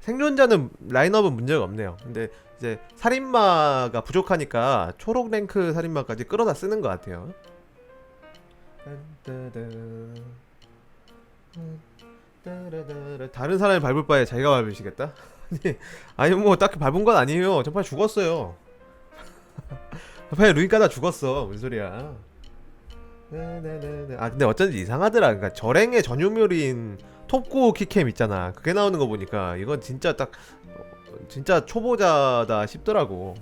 생존자는 라인업은 문제가 없네요. 근데 이제 살인마가 부족하니까 초록 랭크 살인마까지 끌어다 쓰는 것 같아요. 다른 사람이 밟을 바에 자기가 밟으시겠다? 아니, 뭐 딱히 밟은 건 아니에요. 전판에 죽었어요. 전판에 루인 까다 죽었어. 무슨 소리야? 네네네네. 아 근데 어쩐지 이상하더라. 그러니까 절행의 전유물인 톱구 키캠 있잖아. 그게 나오는 거 보니까 이건 진짜 딱 어, 진짜 초보자다 싶더라고.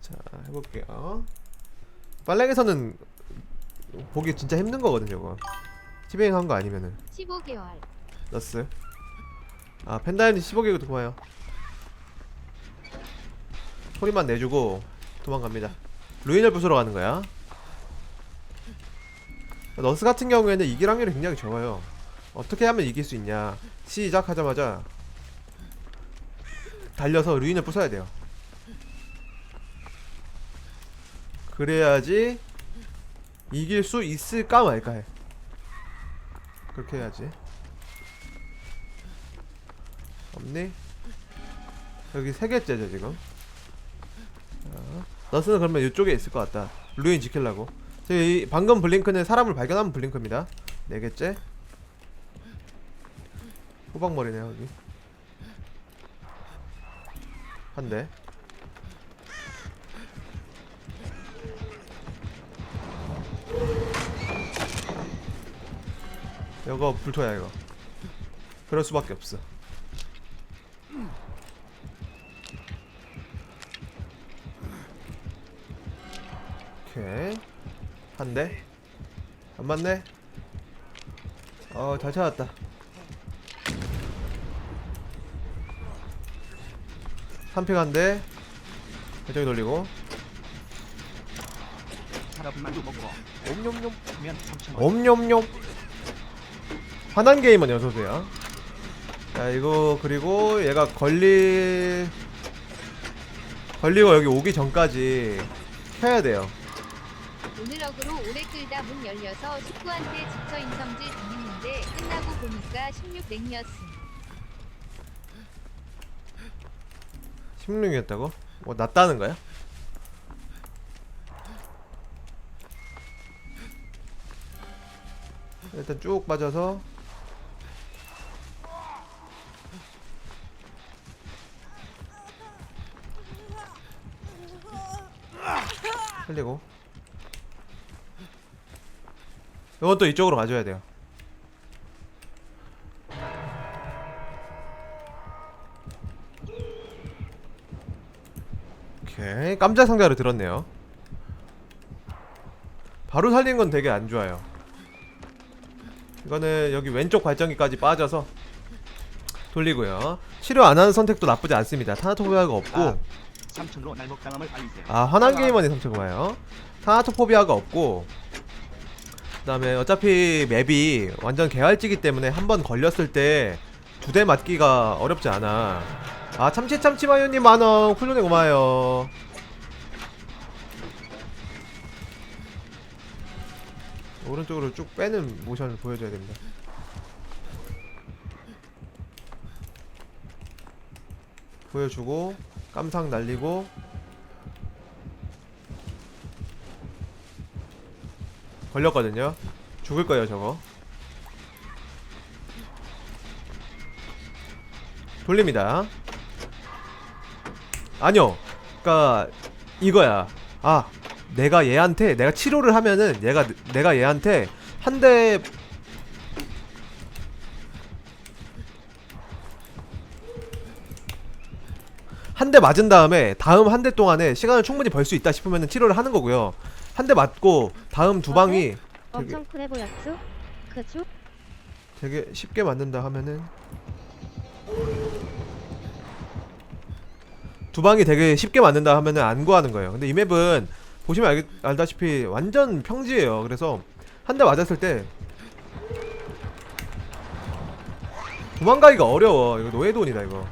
자 해볼게요. 빨랭에서는 보기 진짜 힘든 거거든 요거. 티베잉 거 아니면은 15개월. 너스. 아 펜다이언 15개도 고마워요. 소리만 내주고 도망갑니다. 루인을 부수러 가는 거야. 너스 같은 경우에는 이길 확률이 굉장히 적어요. 어떻게 하면 이길 수 있냐? 시작하자마자 달려서 루인을 부숴야 돼요. 그래야지 이길 수 있을까 말까 해. 그렇게 해야지. 없니? 여기 세 개째죠 지금. 자, 너스는 그러면 이쪽에 있을 것 같다. 루인 지키려고. 저기 방금 블링크는 사람을 발견하면 블링크입니다. 네 개째. 호박머리네요 여기. 한 대. 이거 불토야 이거. 그럴 수밖에 없어. 오케이 한 대. 안 맞네. 어, 잘 찾았다. 한픽 한 대. 회전이 돌리고. 옴뇸뇸. 면 3천 원. 옴뇸뇸. 화난 게임은 여소세요. 자, 이거 그리고 얘가 걸리 걸리고 여기 오기 전까지 켜야 돼요. 오늘 어그로 오래 끌다 문 열려서 식구한테 지쳐 인성질 당했는데 끝나고 보니까 16랭이었음. 16이었다고? 뭐 낫다는 거야? 일단 쭉 빠져서 흘리고 또 이쪽으로 가져야 돼요. 오케이. 깜짝 상자를 들었네요. 바로 살린 건 되게 안 좋아요. 이거는 여기 왼쪽 발전기까지 빠져서 돌리고요. 치료 안 하는 선택도 나쁘지 않습니다. 타나토포비아가 없고. 아. 3천으로 날먹당함을 알리세요. 아 화난 게이머니 선택 고마요. 타나토포비아가 없고 그 다음에 어차피 맵이 완전 개활지기 때문에 한 번 걸렸을 때 두 대 맞기가 어렵지 않아. 아 참치 참치 마요님 만원. 쿨론에 고마워요. 오른쪽으로 쭉 빼는 모션을 보여줘야 됩니다. 보여주고 깜상 날리고 걸렸거든요. 죽을 거예요 저거. 돌립니다. 아니요. 그니까 이거야. 아 내가 얘한테 내가 치료를 하면은 얘가 내가 얘한테 한 대 한 대 맞은 다음에 다음 한 대 동안에 시간을 충분히 벌 수 있다 싶으면 치료를 하는 거고요. 한 대 맞고 다음 두 방이 되게, 엄청 그래 보였죠? 그죠? 되게 쉽게 맞는다 하면은 두 방이 되게 쉽게 맞는다 하면은 안 구하는 거예요. 근데 이 맵은 보시면 알, 알다시피 완전 평지예요. 그래서 한 대 맞았을 때 도망가기가 어려워. 이거 노예돈이다 이거.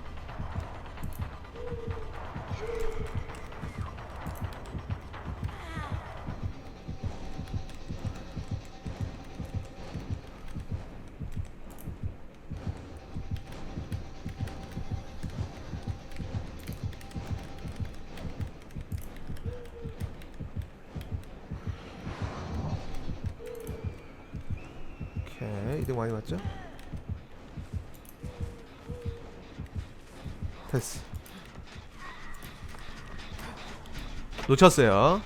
이 이득 많이 맞죠? 됐어. 놓쳤어요.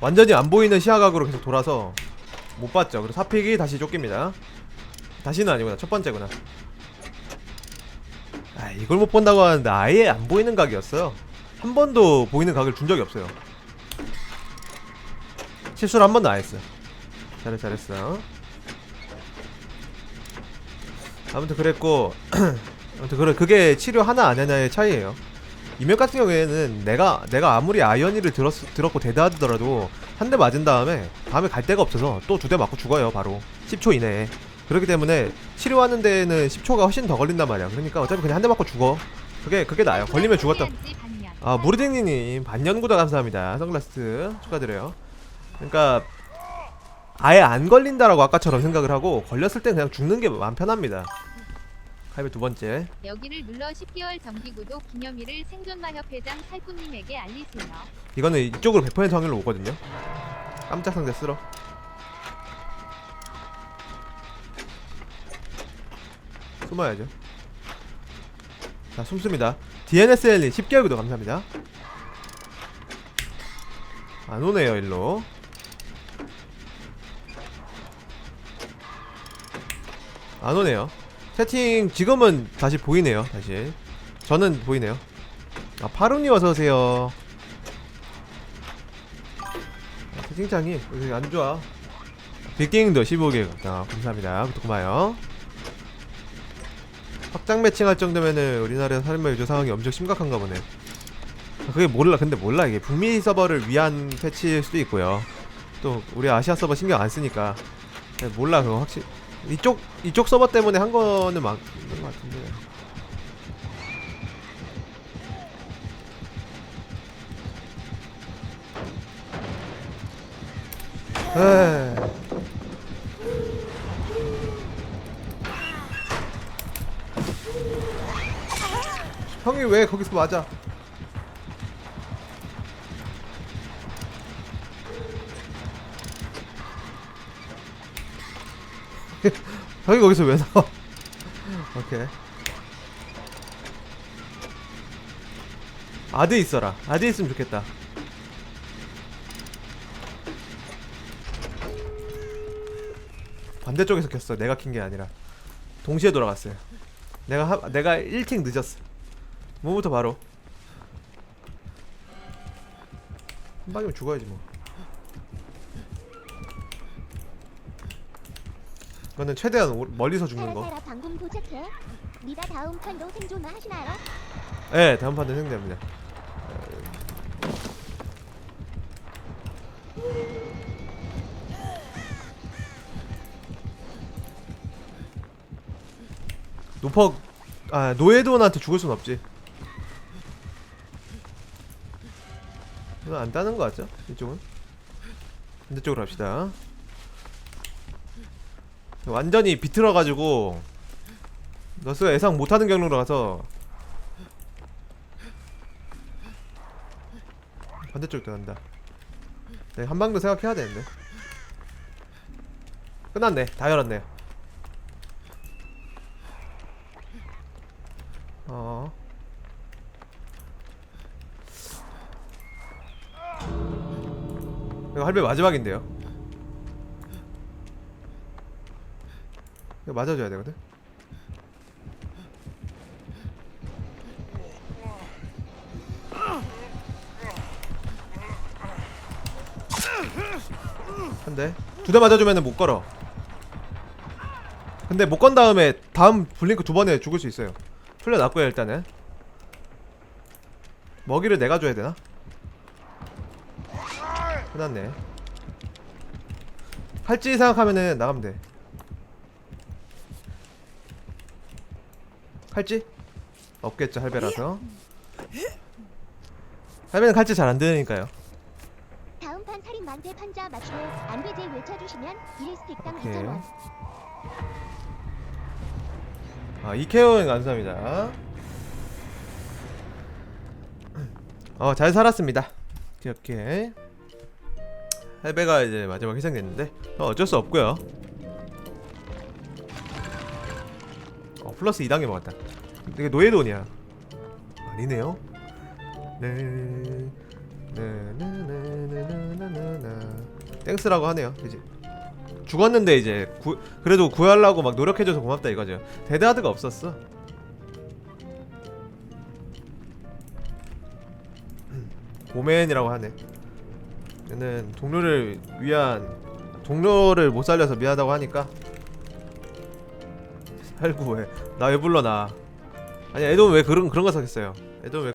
완전히 안 보이는 시야각으로 계속 돌아서 못 봤죠. 그래서 사픽이 다시 쫓깁니다. 다시는 아니구나. 첫 번째구나. 아 이걸 못 본다고 하는데 아예 안 보이는 각이었어요. 한 번도 보이는 각을 준 적이 없어요. 실수를 한 번도 안 했어요. 잘했어 잘했어 아무튼 그랬고 아무튼 그래 그게 치료 하나 안 하나의 차이예요. 이명 같은 경우에는 내가 내가 아무리 아이언이를 들었 들었고 대다하더라도 한 대 맞은 다음에 다음에 갈 데가 없어서 또 두 대 맞고 죽어요 바로. 10초 이내에. 그렇기 때문에 치료하는 데는 10초가 훨씬 더 걸린단 말이야. 그러니까 어차피 그냥 한 대 맞고 죽어. 그게 그게 나아요. 걸리면 죽었다. 아 무르딩님 반년 구독 감사합니다. 선글라스 축하드려요. 그러니까 아예 안 걸린다라고 아까처럼 생각을 하고 걸렸을 땐 그냥 죽는 게 마음 편합니다. 할배 두 번째. 여기를 눌러 10개월 정기 구독 기념일을 생존마 협회장 살구님에게 알리세요. 이거는 이쪽으로 100% 확률로 오거든요. 깜짝 상자 쓸어. 숨어야죠. 자 숨습니다. DNSL님 10개월 구독 감사합니다. 안 오네요 일로 안 오네요. 채팅 지금은 다시 보이네요 다시. 저는 보이네요. 아 파룬이 어서오세요. 아, 채팅창이 요새 안 좋아. 빅게임도 15개. 아, 감사합니다. 구독 고마워요. 확장 매칭할 정도면은 우리나라 살인마 유저 상황이 엄청 심각한가 보네. 아, 그게 몰라. 근데 몰라. 이게 북미 서버를 위한 패치일 수도 있고요. 또 우리 아시아 서버 신경 안 쓰니까. 네, 몰라. 그거 확실히 이쪽 이쪽 서버 때문에 한 거는 맞는 것 같은데 에이. 형이 왜 거기서 맞아? 형이 거기서 왜 나와? 오케이. 아드 있어라. 아드 있으면 좋겠다. 반대쪽에서 켰어. 내가 킨 게 아니라 동시에 돌아갔어요. 내가 하, 내가 1팅 늦었어. 뭐부터 바로 한 방이면 죽어야지 뭐. 이거는 최대한 오- 멀리서 죽는 거. 방금 도착해. 니가 다음 판도 생존을 하시나요? 예, 다음 판은 생됩니다. 노퍼 아 노예돈한테 죽을 순 없지. 이건 안 따는 거 같죠? 이쪽은 반대쪽으로 합시다. 완전히 비틀어 가지고 너스가 예상 못하는 경로로 가서 반대쪽도 간다. 네, 한 방도 생각해야 되는데. 끝났네. 다 열었네요. 어. 이거 할배 마지막인데요. 이거 맞아줘야 되거든. 한 대. 두 대 맞아주면은 못 걸어. 근데 못 건 다음에 다음 블링크 두 번에 죽을 수 있어요. 풀려났고요 일단은. 먹이를 내가 줘야 되나? 끝났네. 할지 생각하면은 나가면 돼. 할지? 없겠죠 할배라서. 할배는 칼질 잘안 되니까요. 다음 판 살인 만세 판자 맞추고 안배제 외쳐주시면 1스틱당 오케이. 2,000원. 아 이케오행 감사합니다. 어잘 살았습니다. 이렇게 할배가 이제 마지막 희생됐는데 어, 어쩔 수 없고요. 플러스 2단계 먹었다. 이게 노예돈이야 아니네요. 네 네네네네네네네. 땡스라고 하네요 이제. 죽었는데 이제 구, 그래도 구하려고 막 노력해줘서 고맙다 이거죠. 데드하드가 없었어. 고맨이라고 하네. 얘는 동료를 위한 동료를 못 살려서 미안하다고 하니까 살구 왜나 왜 불러 나? 아니 애도 왜 그런 그런 거 사겠어요? 애도 왜